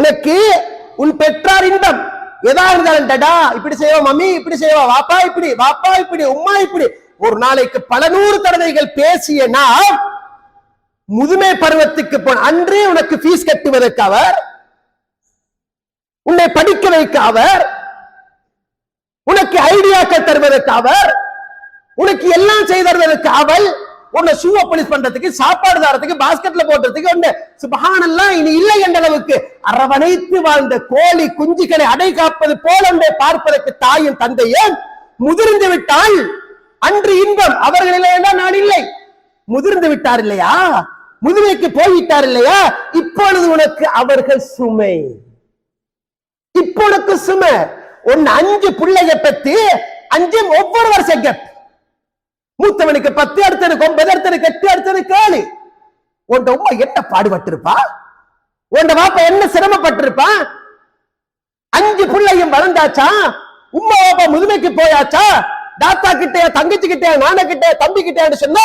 உனக்கு உன் பெற்றார் இன்பம். எதா இருந்தாலும் டடா இப்படி செய்வோம் மம்மி இப்படி செய்வோம் வாப்பா இப்படி வாப்பா இப்படி உம்மா இப்படி. ஒரு நாளைக்கு பல நூறு தடவைகள் பேசிய நாம் முதுமை பருவத்துக்கு போன அன்றே உனக்கு ஃபீஸ் கட்டுவதற்கு அவர் உன்னை படிக்க வைக்க அவர் உனக்கு ஐடியாக்கள் தருவதற்கு அவர் உனக்கு எல்லாம் செய்ததற்கு அவள் உன்னை ஷூவை போலீஸ் பண்றதுக்கு சாப்பாடு தரத்துக்கு பாஸ்கெட்ல போடுறதுக்கு உன்னை சுபஹானெல்லாம் இனி இல்லை என்ற அளவுக்கு அரவணைத்து வாழ்ந்த கோழி குஞ்சுகளை அடை காப்பது போல பார்ப்பதற்கு தாயும் தந்தையும் முதிர்ந்து விட்டால் அன்று இன்பம் அவர்கள் இல்லையா நான் இல்லை. முதிர்ந்து விட்டார் இல்லையா? முதுமைக்கு போய்விட்டார் இல்லையா? இப்பொழுது உனக்கு அவர்கள் சுமை. இப்போ உனக்கு சுமை. ஒன்னு அஞ்சு பிள்ளைய பத்தி அஞ்சு ஒவ்வொரு வருஷம் கெப் மூத்தவனுக்கு பத்து அடுத்தனுக்கு ஒன்பது அடுத்தனுக்கு எட்டு அடுத்தனுக்கு ஏழு. உன் உமா என்ன பாடுபட்டிருப்பா? உன் வாப்பா என்ன சிரமப்பட்டிருப்பா? அஞ்சு பிள்ளையும் வளர்ந்தாச்சா? உம்மா பாப்பா முதுமைக்கு போயாச்சா? தாத்தா கிட்டே தங்கச்சி கிட்டே நான கிட்டே தம்பி கிட்டேன்னு சொன்னா?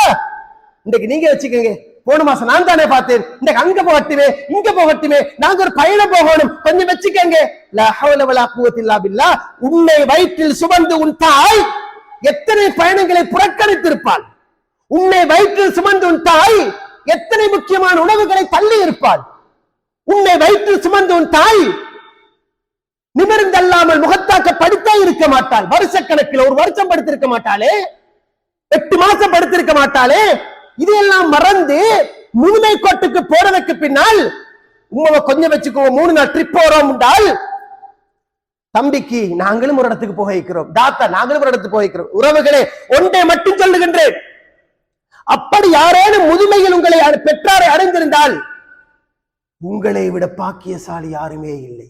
இன்னைக்கு நீங்க வச்சுக்கோங்க. போன மாசம் நான் தானே பார்த்தேன். இன்னைக்கு அங்க போகட்டுமே இங்க போகட்டுமே. நாங்க ஒரு பயணம் போகணும். கொஞ்சம் வச்சுக்கோங்க. உன்னை வயிற்றில் சுமந்து உன் தாய் எத்தனை பயணங்களை புறக்கணித்திருப்பாள்? உன்னை வயிற்றில் சுமந்து உன் தாய் எத்தனை முக்கியமான உணவுகளை தள்ளி இருப்பாள்? உன்னை வயிற்றில் சுமந்து உன் தாய் நிமிர்ந்தல்லாமல் முகத்தாக்க படித்தே இருக்க மாட்டாள். வருஷக்கணக்கில் ஒரு வருஷம் படுத்திருக்க மாட்டாளே. எட்டு மாசம் படுத்திருக்க மாட்டாளே. இதையெல்லாம் மறந்து முழுமை கோட்டுக்கு போறதுக்கு பின்னால் உங்களை கொஞ்சம் வச்சுக்கோ மூணு நாள் ட்ரிப் போறோம் என்றால் தம்பிக்கு நாங்களும் ஒரு இடத்துக்கு போக வைக்கிறோம். தாத்தா நாங்களும் ஒரு இடத்துக்கு போக வைக்கிறோம். உறவுகளே ஒன்றை மட்டும் சொல்லுகின்றேன். அப்படி யாரேனும் முதுமையில் உங்களை பெற்றாரை அடைந்திருந்தால் உங்களை விட பாக்கியசாலி யாருமே இல்லை.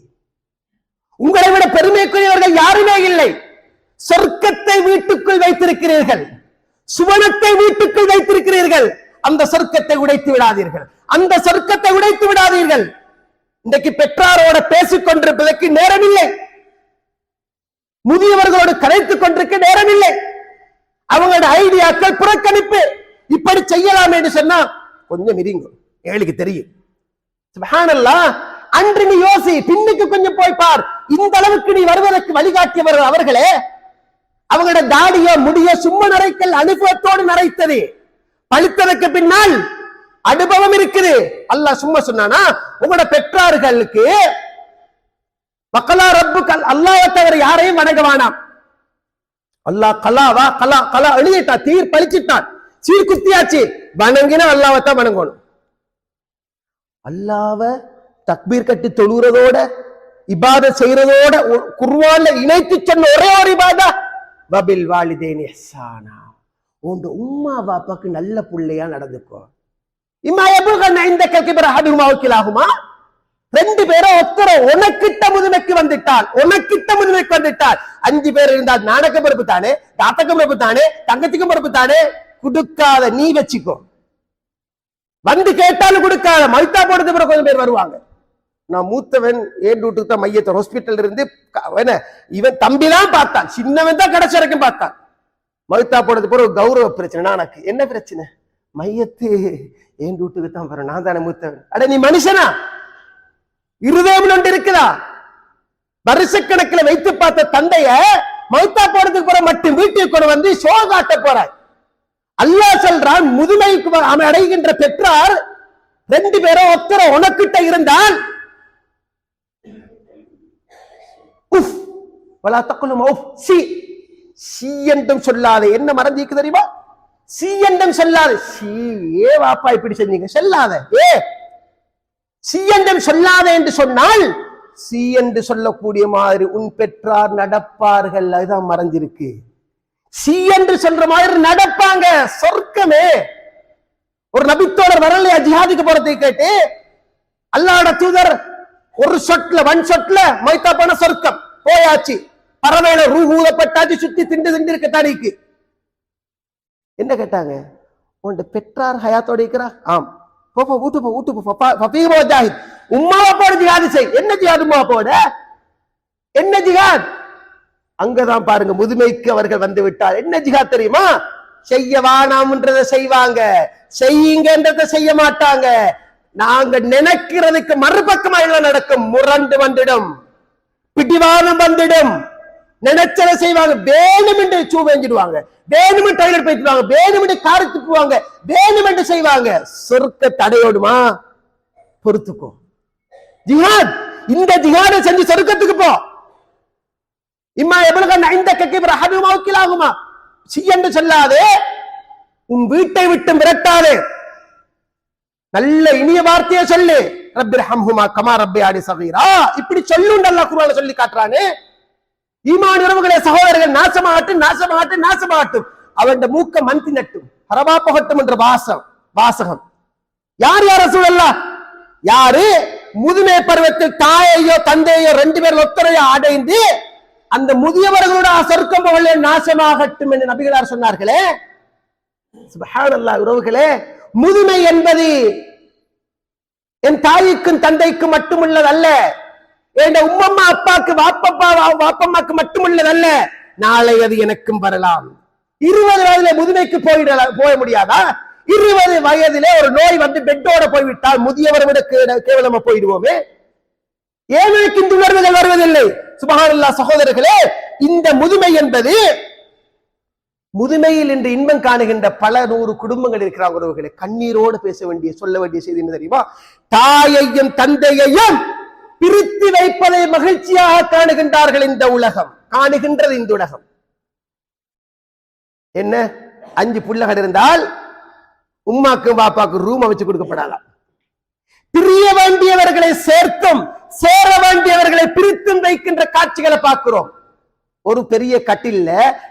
உங்களை விட பெருமைக்குரியவர்கள் யாருமே இல்லை. சொர்க்கத்தை வீட்டுக்குள் வைத்திருக்கிறீர்கள். சுவனத்தை வீட்டுக்குள் வைத்திருக்கிறீர்கள். அந்த சொர்க்கத்தை உடைத்து விடாதீர்கள். அந்த சொர்க்கத்தை உடைத்து விடாதீர்கள். இன்றைக்கு பெற்றாரோட பேசிக் கொண்டிருப்பதற்கு நேரமில்லை. முதியவர்களோடு கலைத்துக் கொண்டிருக்க நேரம் இல்லை அவங்களோட ஐடியாக்கள் புறக்கணிப்பு. இப்படி செய்யலாம் என்று சொன்னா கொஞ்சம் இருங்க ஏழுக்கு தெரியும். அன்று நீ யோசி பின்னுக்கு கொஞ்சம் போய் பார். இந்த அளவுக்கு நீ வருவதற்கு வழிகாட்டியவர்கள் அவர்களே அவங்களோட தாடிய முடியோ சும்மா நரைக்கல் அனுபவத்தோடு நரைத்தது. பழுத்ததற்கு பின்னால் அனுபவம் இருக்குது. அல்லாஹ் சும்மா சொன்னானா உங்களோட பெற்றார்களுக்கு பக்கலா ரப்பு அல்லாவை தவிர யாரையும் வணங்க வேணாம். அல்லாஹ் கலாவா கலா கலா எழுதிட்டா தீர் பழிச்சிட்டான். சீர் வணங்கினா அல்லாவை தான் வணங்கணும். அல்லாவ தக்பீர் கட்டி தொழுகிறதோட இபாத செய்யறதோட ஒரு- இணைத்து சொன்ன ஒரே ஒரு இபாதா. வபில் வாலிதேன் எஸ்ஸானா உண்டு உம்மா பாப்பாக்கு நல்ல புள்ளையா நடந்துக்கோ. இம்மா எபுகன் இந்த கல்கிபர ஹதுமா வக்கீலாகுமா ரெண்டு பேரும் ஒத்தர உனக்கிட்ட முதுமைக்கு வந்துட்டால் உனக்கிட்ட முதுமைக்கு வந்துட்டால் அஞ்சு பேர் இருந்தால் நானக்க பிறப்பு தானே தாத்தக்க பிறப்பு தானே தங்கத்துக்கும் பிறப்பு தானே கொடுக்காத நீ வச்சுக்கோ. வந்து கேட்டாலும் கொடுக்காத மைத்தா போடுறது பிறகு கொஞ்சம் பேர் வருவாங்க. நான் மூத்தவன் ஏன் வீட்டுக்கு தான் மையத்தை ஹாஸ்பிட்டல் இருந்து க- என்ன, இவன் தம்பி தான் பார்த்தான் சின்னவன் தான் கடைசி வரைக்கும் பார்த்தான். மழுத்தா போனது பிறகு கௌரவ பிரச்சனை எனக்கு என்ன பிரச்சனை? மையத்து என் வீட்டுக்கு தான் வரும் நான் தானே மூத்தவன். அட நீ மனுஷனா? இருதயம் ஒன்று இருக்குதா? வருஷக்கணக்கில் வைத்து பார்த்த தந்தைய மௌத்தா போறதுக்கு போற மட்டும் வீட்டுக்கு கொண்டு வந்து ஷோ காட்ட போறாய் அல்லாஹ் சொல்றான் முதுமைக்கு அவன் அடைகின்ற பெற்றார் ரெண்டு பேரும் ஒத்தர உனக்கிட்ட இருந்தால் உஃப் சி என்ன மறந்திருக்கு தெரியுமா? சி என்றும் சொல்லாதே. சி ஏ வாப்பா இப்படி செஞ்சீங்க? சொல்லாத. ஏ சி என்றும் சொல்லாத என்று சொன்னால் சி என்று சொல்லக்கூடிய மாதிரி உன் பெற்றார் நடப்பார்கள். அதுதான் மறைஞ்சிருக்கு சி என்று சொல்ற மாதிரி நடப்பாங்க. சொர்க்கமே. ஒரு நபித்தோடர் வரலையா? ஜிஹாதிக்கு போறதை கேட்டு அல்லாட தூதர் ஒரு சொட்ல வன் சொட்ல மைத்தா போன சொர்க்கம். போயாச்சு. பறவையில ரூ ஊதப்பட்டாச்சு சுத்தி திண்டு திண்டு இருக்க தானிக்கு என்ன கேட்டாங்க? உன்ட பெற்றார் ஹயாத்தோட இருக்கிறா ஆம். போ போ ஊட்டு போ ஊட்டு போ ஜாஹித் உம்மாவை போட ஜிகாது செய். என்ன ஜிஹாத் உம்மா போட? என்ன ஜிகாத் அங்கதான் பாருங்க முதுமைக்கு அவர்கள் வந்து விட்டார். என்ன ஜிகாத் தெரியுமா? செய்ய வானாம்ன்றத செய்வாங்க. செய்யுங்கன்றத செய்ய மாட்டாங்க. நாங்க நினைக்கிறதுக்கு மறுபக்கமா எல்லாம் நடக்கும். முரண்டு வந்துடும். பிடிவானம் வந்துடும். நினைச்சதை செய்வாங்க. வேணுமென்று சூ வேஞ்சிடுவாங்க வேணுமென்று டைலர் போயிட்டுவாங்க வேணுமென்று காரு துப்புவாங்க வேணுமென்று செய்வாங்க. சொர்க்க தடையோடுமா? பொறுத்துக்கோ. ஜிஹாத். இந்த ஜிஹாதை செஞ்சு சொர்க்கத்துக்கு போ. இம்மா எவ்வளவு நைந்த கக்கிபர் அஹதுமா வக்கீலாகுமா சி என்று சொல்லாதே. உன் வீட்டை விட்டு விரட்டாதே நல்ல இனிய வார்த்தையை சொல்லு. ரப்பிர் ஹம்ஹுமா கமா ரப்பி ஆடி சகீரா. இப்படி சொல்லுண்டு அல்லாஹ் குர்ஆன்ல சொல்லி காட்டுறானே. ஈமான் உறவுகளே சகோதரர்கள் நாசமாகட்டும் நாசமாகட்டும் நாசமாகட்டும். அவன் மூக்க மந்தி நட்டும். ஹரபா போகட்டும் என்ற வாசம் வாசகம். யார் யார சூழல்லா யாரு? முதுமை பருவத்தில் தாயையோ தந்தையோ ரெண்டு பேர் ஒத்தரையோ அடைந்து அந்த முதியவர்களோட சொர்க்கம் புகழே நாசமாகட்டும் என்று நபிகளார் சொன்னார்களே. சுபஹானல்லாஹ் உறவுகளே முதுமை என்பது என் தாய்க்கும் தந்தைக்கும் மட்டுமுள்ளதல்ல. என் உம்மம்மா அப்பாக்கு வாப்பப்பா வா- வாப்பம்மாக்கு மட்டுமுள்ளதல்ல. நாளை அது எனக்கும் வரலாம். இருபது வயதுல முதுமைக்கு போயிட போக முடியாதா? இருபது வயதிலே ஒரு நோய் வந்து பெட்டோட போய்விட்டால் முதியவர் விட கேவலமா போயிடுவோமே. ஏழைக்கு இந்த உணர்வுகள் வருவதில்லை. சுபகானல்லா சகோதரர்களே இந்த முதுமை என்பது முதுமையில் இன்று இன்பம் காணுகின்ற பல நூறு குடும்பங்கள் இருக்கிறாங்க உறவுகளை. கண்ணீரோடு பேச வேண்டிய சொல்ல வேண்டிய செய்தி என்ன தெரியுமா? தாயையும் தந்தையையும் பிரித்து வைப்பதை மகிழ்ச்சியாக காணுகின்றார்கள் இந்த உலகம். காணுகின்றது இந்த உலகம். என்ன? அஞ்சு புள்ளகள் இருந்தால் உம்மாக்கும் பாப்பாக்கும் ரூம் அமைச்சு கொடுக்கப்படலாம். பிரிய வேண்டியவர்களை சேர்த்தும் சேர வேண்டியவர்களை பிரித்தும் வைக்கின்ற காட்சிகளை பார்க்கிறோம். ஒரு பெரிய கட்டில்ல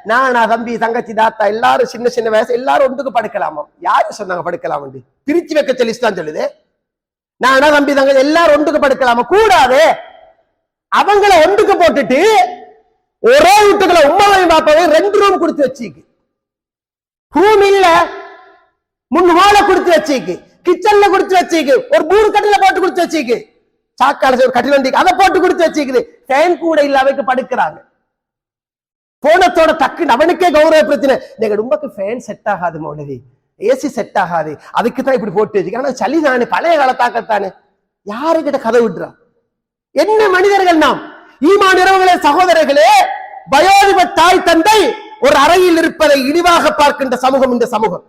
நானா தம்பி தங்கச்சி தாத்தா எல்லாரும் சின்ன சின்ன வயசு எல்லாரும் ஒன்றுக்கு படுக்கலாமா யாரு சொன்னாங்க படுக்கலாம் பிரிச்சு வைக்க சொல்லி தான் சொல்லுது. நானா தம்பி தங்க எல்லாரும் ஒன்றுக்கு படுக்கலாமா? கூடாது. அவங்கள ஒன்றுக்கு போட்டுட்டு ஒரே வீட்டுக்குள்ள உமாவையும் பாப்பாவையும் ரெண்டு ரூம் கொடுத்து வச்சிக்கு. ரூம் இல்ல முன் ஹால கொடுத்து வச்சிக்கு. கிச்சன்ல கொடுத்து வச்சிக்கு. ஒரு மூணு கட்டில போட்டு கொடுத்து வச்சிக்கு. சாக்கால ஒரு கட்டில் வண்டி அதை போட்டு கொடுத்து வச்சிக்குது. ஃபேன் கூட இல்லாமக்கு படுக்கிறாங்க. போனத்தோட டக்குன்னு அவனுக்கே கௌரவ பிரச்சனை. நீங்க ரொம்ப ஃபேன் செட் ஆகாது மௌலவி. ஏசி செட் ஆகாது. அதுக்கு தான் இப்படி போட்டு வச்சுக்க ஆனா சளி தானே பழைய காலத்தாக்கத்தானே. யாருக்கிட்ட கதை விடுறா? என்ன மனிதர்கள் நாம்? ஈமான் இரவுகளே சகோதரர்களே வயோதிப தாய் தந்தை ஒரு அறையில் இருப்பதை இழிவாக பார்க்கின்ற சமூகம் இந்த சமூகம்.